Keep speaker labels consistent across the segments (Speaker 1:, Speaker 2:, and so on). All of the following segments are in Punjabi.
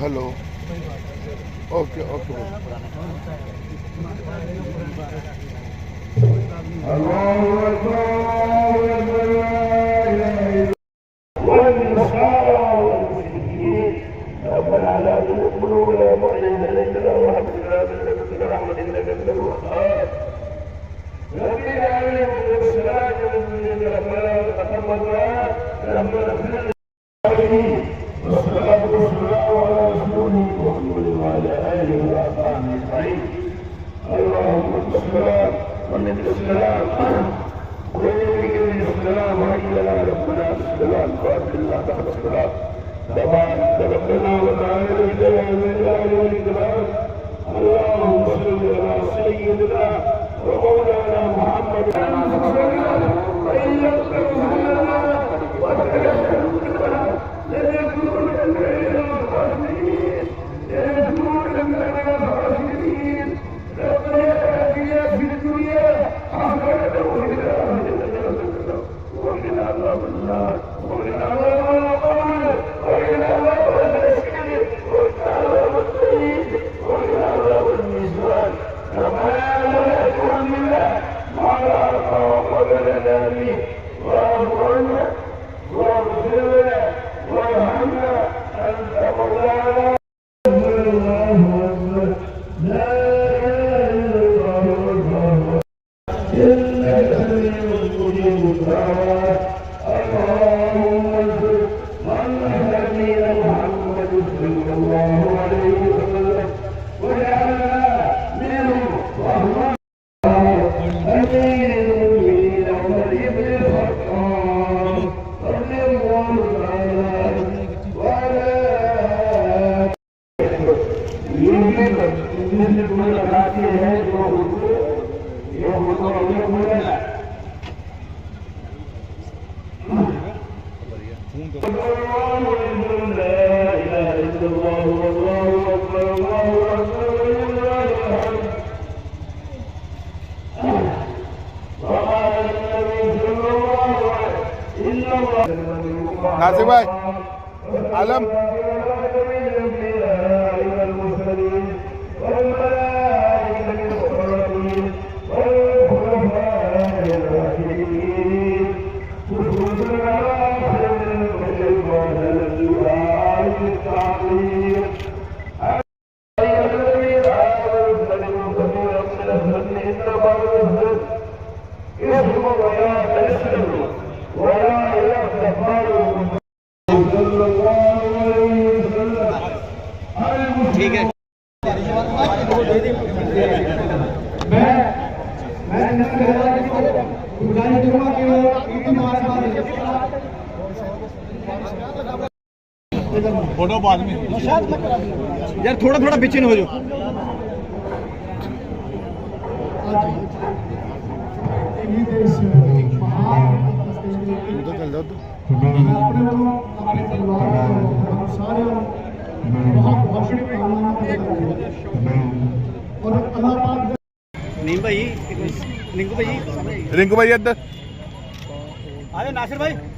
Speaker 1: हेलो ओके ओके
Speaker 2: ربنا اغفر لنا ربنا اغفر لنا اللهم السلام ومن السلام ونبيك من السلام وإلى ربنا السلام وأكل الله بعد الصلاة طبعا ربنا وتعالى الجلال والجلال والإكرام اللهم صل على سيدنا ومولانا محمد وإن لم الفندق لا اله الا الله والله اكبر الله اكبر لله علم
Speaker 3: फोटो बाद में
Speaker 4: यार थोड़ा थोड़ा पीछे हो जाओ नीम भाई रिंकू भाई
Speaker 1: रिंकू भाई इधर
Speaker 4: अरे नासिर भाई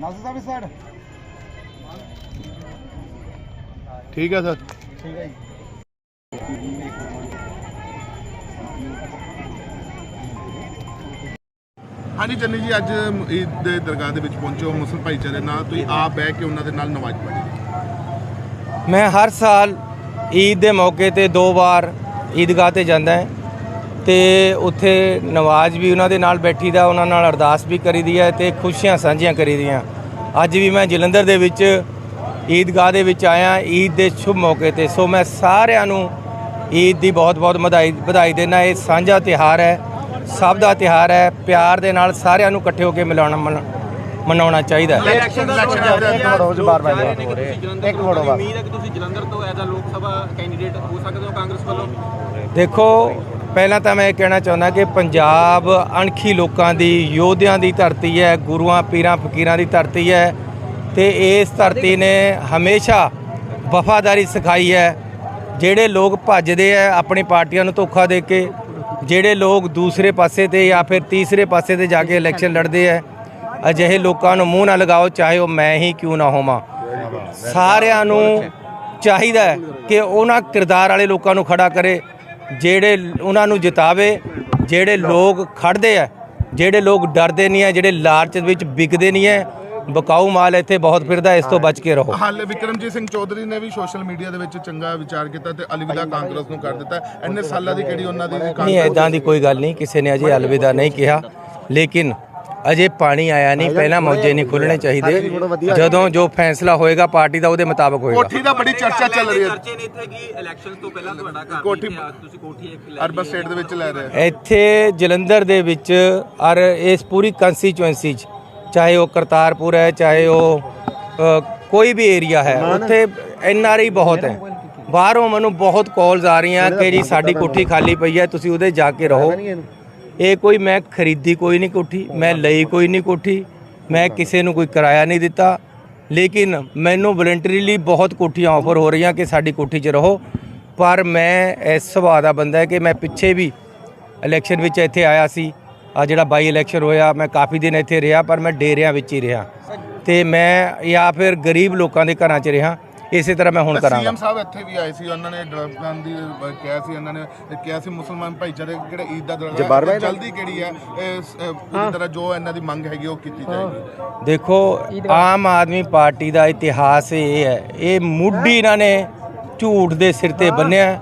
Speaker 5: ਨਾਸਰ ਸਾਹਿਬ ਇਸ ਸਾਈਡ।
Speaker 1: ਠੀਕ ਹੈ ਸਰ।
Speaker 5: ਠੀਕ ਹੈ ਜੀ।
Speaker 1: ਹਾਂਜੀ ਚੰਨੀ ਜੀ ਅੱਜ ਈਦ ਦੇ ਦਰਗਾਹ ਦੇ ਵਿੱਚ ਪਹੁੰਚੇ ਮੁਸਲਮਾਨ ਭਾਈਚਾਰੇ ਨਾਲ। ਤੁਸੀਂ ਆਪ ਬਹਿ ਕੇ ਉਹਨਾਂ ਦੇ ਨਾਲ ਨਮਾਜ਼ ਪੜ੍ਹੀ।
Speaker 6: ਮੈਂ ਹਰ ਸਾਲ ਈਦ ਦੇ ਮੌਕੇ ਤੇ ਦੋ ਵਾਰ ਈਦਗਾਹ ਤੇ ਜਾਂਦਾ ਹਾਂ। ਤੇ ਉੱਥੇ ਨਵਾਜ਼ ਵੀ ਉਹਨਾਂ ਦੇ ਨਾਲ ਬੈਠੀਦਾ ਉਹਨਾਂ ਨਾਲ ਅਰਦਾਸ ਵੀ ਕਰੀਦੀ ਹੈ ਤੇ ਖੁਸ਼ੀਆਂ ਸਾਂਝੀਆਂ ਕਰੀਦੀਆਂ ਅੱਜ ਵੀ ਮੈਂ ਜਲੰਧਰ ਦੇ ਵਿੱਚ ਈਦਗਾਹ ਦੇ ਵਿੱਚ ਆਇਆ ਈਦ ਦੇ ਸ਼ੁਭ ਮੌਕੇ ਤੇ। ਸੋ ਮੈਂ ਸਾਰਿਆਂ ਨੂੰ ਈਦ ਦੀ ਬਹੁਤ-ਬਹੁਤ ਵਧਾਈ ਵਧਾਈ ਦੇਣਾ ਇਹ ਸਾਂਝਾ ਤਿਹਾਰ ਹੈ ਸਭ ਦਾ ਤਿਹਾਰ ਹੈ। ਪਿਆਰ ਦੇ ਨਾਲ ਸਾਰਿਆਂ ਨੂੰ ਇਕੱਠੇ ਹੋ ਕੇ ਮਿਲਾਉਣਾ ਮਨਾ- ਮਨਾਉਣਾ ਚਾਹੀਦਾ ਹੈ।
Speaker 1: ਇਲੈਕਸ਼ਨ ਇਲੈਕਸ਼ਨ
Speaker 5: ਰੋਜ਼ ਬਾਰ ਬਾਰ ਇੱਕ ਫੋਟੋ ਬਾਅਦ ਉਮੀਦ ਹੈ ਕਿ ਤੁਸੀਂ ਜਲੰਧਰ ਤੋਂ ਐਜ਼ ਅ ਲੋਕ ਸਭਾ ਕੈਂਡੀਡੇਟ ਹੋ ਸਕਦੇ ਹੋ ਕਾਂਗਰਸ ਵੱਲੋਂ।
Speaker 6: ਦੇਖੋ ਪਹਿਲਾਂ ਤਾਂ ਮੈਂ ਇਹ ਕਹਿਣਾ ਚਾਹੁੰਦਾ ਕਿ ਪੰਜਾਬ ਅਣਖੀ ਲੋਕਾਂ ਦੀ, ਯੋਧਿਆਂ ਦੀ ਧਰਤੀ ਹੈ, ਗੁਰੂਆਂ, ਪੀਰਾਂ, ਫਕੀਰਾਂ ਦੀ ਧਰਤੀ ਹੈ ਤੇ ਇਸ ਧਰਤੀ ਨੇ ਹਮੇਸ਼ਾ ਵਫਾਦਾਰੀ ਸਿਖਾਈ ਹੈ। ਜਿਹੜੇ ਲੋਕ ਭੱਜਦੇ ਆ ਆਪਣੀ ਪਾਰਟੀਆਂ ਨੂੰ ਧੋਖਾ ਦੇ ਕੇ, ਜਿਹੜੇ ਲੋਕ ਦੂਸਰੇ ਪਾਸੇ ਤੇ ਜਾਂ ਫਿਰ ਤੀਸਰੇ ਪਾਸੇ ਤੇ ਜਾ ਕੇ ਇਲੈਕਸ਼ਨ ਲੜਦੇ ਆ, ਅਜਿਹੇ ਲੋਕਾਂ ਨੂੰ ਮੂੰਹ ਨਾ ਲਗਾਓ, ਚਾਹੇ ਉਹ ਮੈਂ ਹੀ ਕਿਉਂ ਨਾ ਹੋਵਾਂ। ਸਾਰਿਆਂ ਨੂੰ ਚਾਹੀਦਾ ਕਿ ਉਹਨਾਂ ਕਿਰਦਾਰ ਵਾਲੇ ਲੋਕਾਂ ਨੂੰ ਖੜਾ ਕਰੇ ਜਿਹੜੇ ਉਹਨਾਂ ਨੂੰ ਜਿਤਾਵੇ ਜਿਹੜੇ ਲੋਕ ਖੜਦੇ ਆ ਜਿਹੜੇ ਲੋਕ ਡਰਦੇ ਨਹੀਂ ਆ ਜਿਹੜੇ ਲਾਲਚ ਵਿੱਚ ਵਿਕਦੇ ਨਹੀਂ ਹੈ ਬਕਾਊ ਮਾਲ ਇੱਥੇ ਬਹੁਤ ਫਿਰਦਾ ਇਸ ਤੋਂ ਬਚ ਕੇ ਰਹੋ।
Speaker 1: ਹਾਲੇ ਵਿਕਰਮਜੀਤ ਸਿੰਘ ਚੌਧਰੀ ਨੇ ਵੀ ਸੋਸ਼ਲ ਮੀਡੀਆ ਦੇ ਵਿੱਚ ਚੰਗਾ ਵਿਚਾਰ ਕੀਤਾ ਤੇ ਅਲਵਿਦਾ ਕਾਂਗਰਸ ਨੂੰ ਕਰ ਦਿੱਤਾ। ਇੰਨੇ ਸਾਲਾਂ ਦੀ ਕਿਹੜੀ ਉਹਨਾਂ ਦੀ
Speaker 6: ਨਹੀਂ ਐਦਾਂ ਦੀ ਕੋਈ ਗੱਲ ਨਹੀਂ ਕਿਸੇ ਨੇ ਅਜੇ ਅਲਵਿਦਾ ਨਹੀਂ ਕਿਹਾ ਲੇਕਿਨ ਅਜੇ ਪਾਣੀ ਆਇਆ ਨਹੀਂ ਪਹਿਲਾਂ ਮੌਜੇ ਨਹੀਂ ਖੁੱਲਣੇ ਚਾਹੀਦੇ। ਜਦੋਂ ਜੋ ਫੈਸਲਾ ਹੋਏਗਾ ਪਾਰਟੀ ਦਾ ਉਹਦੇ ਮੁਤਾਬਕ ਹੋਏਗਾ।
Speaker 1: ਕੋਠੀ ਦਾ ਬੜੀ ਚਰਚਾ ਚੱਲ ਰਹੀ ਹੈ।
Speaker 5: ਚਰਚੇ ਨੇ ਇੱਥੇ ਕਿ ਇਲੈਕਸ਼ਨ ਤੋਂ ਪਹਿਲਾਂ ਤੁਹਾਡਾ ਘਰ
Speaker 1: ਕੋਠੀ-
Speaker 5: ਤੁਸੀਂ ਕੋਠੀ ਇੱਕ ਲੈ
Speaker 1: ਅਰਬਨ ਸਟੇਟ ਦੇ ਵਿੱਚ ਲੈ ਰਹੇ
Speaker 6: ਇੱਥੇ ਜਲੰਧਰ ਦੇ ਵਿੱਚ ਔਰ ਇਸ ਪੂਰੀ ਕੰਸਟੀਚੁਐਂਸੀ 'ਚ ਚਾਹੇ ਉਹ ਕਰਤਾਰਪੁਰ ਹੈ ਚਾਹੇ ਉਹ ਕੋਈ ਵੀ ਏਰੀਆ ਹੈ ਉੱਥੇ ਐਨ ਆਰ ਆਈ ਬਹੁਤ ਹੈ। ਬਾਹਰੋਂ ਮੈਨੂੰ ਬਹੁਤ ਕਾਲਸ ਆ ਰਹੀਆਂ ਕਿ ਜੀ ਸਾਡੀ ਕੋਠੀ ਖਾਲੀ ਪਈ ਹੈ ਤੁਸੀਂ ਉਹਦੇ ਜਾ ਕੇ ਰਹੋ। ਇਹ ਕੋਈ ਮੈਂ ਖਰੀਦੀ ਕੋਈ ਨਹੀਂ ਕੋਠੀ, ਮੈਂ ਲਈ ਕੋਈ ਨਹੀਂ ਕੋਠੀ, ਮੈਂ ਕਿਸੇ ਨੂੰ ਕੋਈ ਕਿਰਾਇਆ ਨਹੀਂ ਦਿੱਤਾ। ਲੇਕਿਨ ਮੈਨੂੰ ਵਲੰਟਰੀਲੀ ਬਹੁਤ ਕੋਠੀਆਂ ਆਫਰ ਹੋ ਰਹੀਆਂ ਕਿ ਸਾਡੀ ਕੋਠੀ 'ਚ ਰਹੋ। ਪਰ ਮੈਂ ਇਸ ਸੁਭਾਅ ਦਾ ਬੰਦਾ ਹੈ ਕਿ ਮੈਂ ਪਿੱਛੇ ਵੀ ਇਲੈਕਸ਼ਨ ਵਿੱਚ ਇੱਥੇ ਆਇਆ ਸੀ। ਆ ਜਿਹੜਾ ਬਾਈ ਇਲੈਕਸ਼ਨ ਹੋਇਆ, ਮੈਂ ਕਾਫੀ ਦਿਨ ਇੱਥੇ ਰਿਹਾ, ਪਰ ਮੈਂ ਡੇਰਿਆਂ ਵਿੱਚ ਹੀ ਰਿਹਾ। ਤੇ ਮੈਂ ਜਾਂ ਫਿਰ ਗਰੀਬ ਲੋਕਾਂ ਦੇ ਘਰਾਂ 'ਚ ਰਿਹਾ। ਇਸੇ ਤਰ੍ਹਾਂ ਮੈਂ ਹੁਣ ਕਰਾਂਗਾ।
Speaker 1: ਸੀਐਮ ਸਾਹਿਬ ਇੱਥੇ ਵੀ ਆਏ ਸੀ ਉਹਨਾਂ ਨੇ ਡਰਾਫਟਾਂ ਦੀ ਕਿਹਾ ਸੀ ਉਹਨਾਂ ਨੇ ਕਿਹਾ ਸੀ ਮੁਸਲਮਾਨ ਭਾਈਚਾਰੇ ਕਿਹੜੇ ਈਦ ਦਾ ਦਰਗਾਹ ਜਲਦੀ ਕਿਹੜੀ ਹੈ? ਪੂਰੀ ਤਰ੍ਹਾਂ ਜੋ ਇਹਨਾਂ ਦੀ ਮੰਗ ਹੈਗੀ ਉਹ ਕੀਤੀ ਜਾਏਗੀ।
Speaker 6: ਦੇਖੋ ਆਮ ਆਦਮੀ ਪਾਰਟੀ ਦਾ ਇਤਿਹਾਸ ਇਹ ਹੈ। ਇਹ ਮੁੱਢੀ ਇਹਨਾਂ ਨੇ ਝੂਠ ਦੇ ਸਿਰ ਤੇ ਬੰਨਿਆ।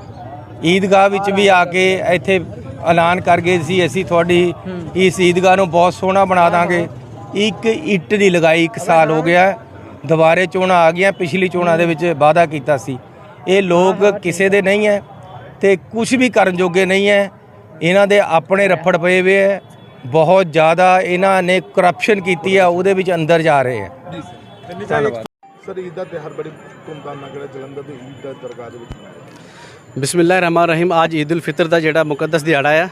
Speaker 6: ਈਦਗਾਹ ਵਿੱਚ ਵੀ ਆ ਕੇ ਇੱਥੇ ਐਲਾਨ ਕਰ ਗਏ ਸੀ ਅਸੀਂ ਤੁਹਾਡੀ ਇਸ ਈਦਗਾਹ ਨੂੰ ਬਹੁਤ ਸੋਹਣਾ ਬਣਾ ਦਾਂਗੇ। ਇੱਕ ਇੱਟ ਦੀ ਲਗਾਈ ਇੱਕ ਸਾਲ ਹੋ ਗਿਆ। ਦੁਬਾਰੇ ਚੋਣਾਂ ਆ ਗਈਆਂ ਪਿਛਲੀ ਚੋਣਾਂ ਦੇ ਵਿੱਚ ਵਾਅਦਾ ਕੀਤਾ ਸੀ। ਇਹ ਲੋਕ ਕਿਸੇ ਦੇ ਨਹੀਂ ਹੈ ਤੇ ਕੁਝ ਵੀ ਕਰਨ ਜੋਗੇ ਨਹੀਂ ਹੈ। ਇਹਨਾਂ ਦੇ ਆਪਣੇ ਰੱਫੜ ਪਏ ਹੋਏ ਹੈ। ਬਹੁਤ ਜ਼ਿਆਦਾ ਇਹਨਾਂ ਨੇ ਕਰਪਸ਼ਨ ਕੀਤੀ ਹੈ ਉਹਦੇ ਵਿੱਚ ਅੰਦਰ ਜਾ ਰਹੇ ਹੈ।
Speaker 1: ਸਰ ਈਦ ਦਾ ਤਿਉਹਾਰ ਬੜੀ ਧੂਮਧਾਮ ਨਾਲ ਜਿਹੜਾ ਜਲੰਧਰ ਦੇ ਈਦ ਦਾ ਦਰਗਾਹ ਦੇ ਵਿੱਚ ਮਨਾਇਆ
Speaker 4: ਬਿਸਮਿਲ੍ਲਾਹਿਰ ਰਹਿਮਾਨ ਰਹੀਮ ਅੱਜ ਈਦ ਉਲ ਫਿਤਰ ਦਾ ਜਿਹੜਾ ਮੁਕੱਦਸ ਦਿਹਾੜਾ ਆ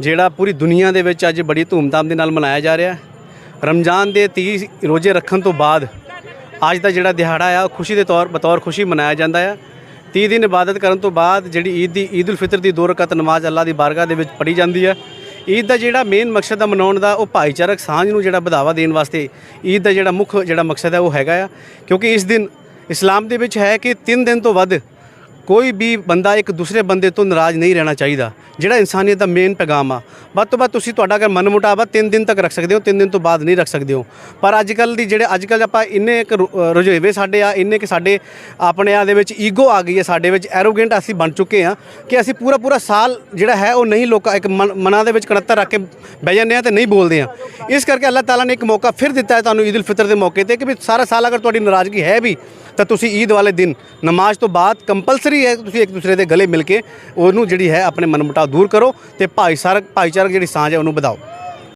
Speaker 4: ਜਿਹੜਾ ਪੂਰੀ ਦੁਨੀਆ ਦੇ ਵਿੱਚ ਅੱਜ ਬੜੀ ਧੂਮਧਾਮ ਦੇ ਨਾਲ ਮਨਾਇਆ ਜਾ ਰਿਹਾ। ਹੈ ਰਮਜ਼ਾਨ ਦੇ 30 ਰੋਜ਼ੇ ਰੱਖਣ ਤੋਂ ਬਾਅਦ ਅੱਜ ਦਾ ਜਿਹੜਾ ਦਿਹਾੜਾ ਆ, ਉਹ ਖੁਸ਼ੀ ਦੇ ਤੌਰ, ਬਤੌਰ ਖੁਸ਼ੀ ਮਨਾਇਆ ਜਾਂਦਾ ਆ। 30 ਦਿਨ ਇਬਾਦਤ ਕਰਨ ਤੋਂ ਬਾਅਦ ਜਿਹੜੀ ਈਦ ਦੀ, ਈਦ ਉਲ ਫਿਤਰ ਦੀ ਦੋ ਰਕਤ ਨਮਾਜ਼ ਅੱਲਾ ਦੀ ਬਾਰਗਾਹ ਦੇ ਵਿੱਚ ਪੜ੍ਹੀ ਜਾਂਦੀ ਹੈ ਈਦ ਦਾ ਜਿਹੜਾ ਮੇਨ ਮਕਸਦ ਆ ਮਨਾਉਣ ਦਾ, ਉਹ ਭਾਈਚਾਰਕ ਸਾਂਝ ਨੂੰ ਜਿਹੜਾ ਵਧਾਵਾ ਦੇਣ ਵਾਸਤੇ ਈਦ ਦਾ ਜਿਹੜਾ ਮੁੱਖ ਜਿਹੜਾ ਮਕਸਦ ਹੈ ਉਹ ਹੈਗਾ ਆ। ਕਿਉਂਕਿ ਇਸ ਦਿਨ ਇਸਲਾਮ ਦੇ ਵਿੱਚ ਹੈ ਕਿ 3 ਦਿਨ ਤੋਂ ਵੱਧ ਕੋਈ ਵੀ ਬੰਦਾ ਇੱਕ ਦੂਸਰੇ ਬੰਦੇ ਤੋਂ ਨਾਰਾਜ਼ ਨਹੀਂ ਰਹਿਣਾ ਚਾਹੀਦਾ, ਜਿਹੜਾ ਇਨਸਾਨੀਅਤ ਦਾ ਮੇਨ ਪੈਗਾਮ ਆ। ਵੱਧ ਤੋਂ ਵੱਧ ਤੁਸੀਂ ਤੁਹਾਡਾ ਅਗਰ ਮਨ ਮੁਟਾਵਾ ਆ ਤਿੰਨ ਦਿਨ ਤੱਕ ਰੱਖ ਸਕਦੇ ਹੋ, ਤਿੰਨ ਦਿਨ ਤੋਂ ਬਾਅਦ ਨਹੀਂ ਰੱਖ ਸਕਦੇ ਹੋ। ਪਰ ਅੱਜ ਕੱਲ ਦੀ ਜਿਹੜੇ ਅੱਜ ਕੱਲ ਆਪਾਂ ਇੰਨੇ ਇੱਕ ਰੁ- ਰੁਝੇਵੇ ਸਾਡੇ ਆ, ਇੰਨੇ ਕਿ ਸਾਡੇ ਆਪਣੇ ਆ ਦੇ ਵਿੱਚ ਈਗੋ ਆ ਗਈ ਹੈ, ਸਾਡੇ ਵਿੱਚ ਐਰੋਗੈਂਟ ਅਸੀਂ ਬਣ ਚੁੱਕੇ ਆ ਕਿ ਅਸੀਂ ਪੂਰਾ ਪੂਰਾ ਸਾਲ ਜਿਹੜਾ ਹੈ ਉਹ ਨਹੀਂ ਲੋਕਾਂ, ਇੱਕ ਮਨ- ਮਨਾਂ ਦੇ ਵਿੱਚ ਕਣੱਤਰ ਰੱਖ ਕੇ ਬਹਿ ਜਾਂਦੇ ਆ ਤੇ ਨਹੀਂ ਬੋਲਦੇ ਆ ਇਸ ਕਰਕੇ ਅੱਲਾਹ ਤਾਲਾ ਨੇ ਇੱਕ ਮੌਕਾ ਫਿਰ ਦਿੱਤਾ ਹੈ ਤੁਹਾਨੂੰ ਈਦ ਉਲ ਫਿਤਰ ਦੇ ਮੌਕੇ ਤੇ ਕਿ ਵੀ ਸਾਰਾ ਸਾਲ ਅਗਰ ਤੁਹਾਡੀ ਨਾਰਾਜ਼ਗੀ ਹੈ ਵੀ, ਤਾਂ ਤੁਸੀਂ ਈਦ ਵਾਲੇ ਦਿਨ ਨਮਾਜ਼ ਤੋਂ ਬਾਅਦ ਕੰਪਲਸਰੀ ਹੈ ਕਿ ਤੁਸੀਂ ਇੱਕ ਦੂਸਰੇ ਦੇ ਗਲੇ ਮਿਲ ਕੇ ਉਹਨੂੰ ਜਿਹੜੀ ਹੈ ਆਪਣੇ ਮਨਮੁਟਾਵ ਦੂਰ ਕਰੋ ਤੇ ਭਾਈਚਾਰਕ ਭਾਈਚਾਰਕ ਜਿਹੜੀ ਸਾਂਝ ਹੈ ਉਹਨੂੰ ਵਧਾਓ।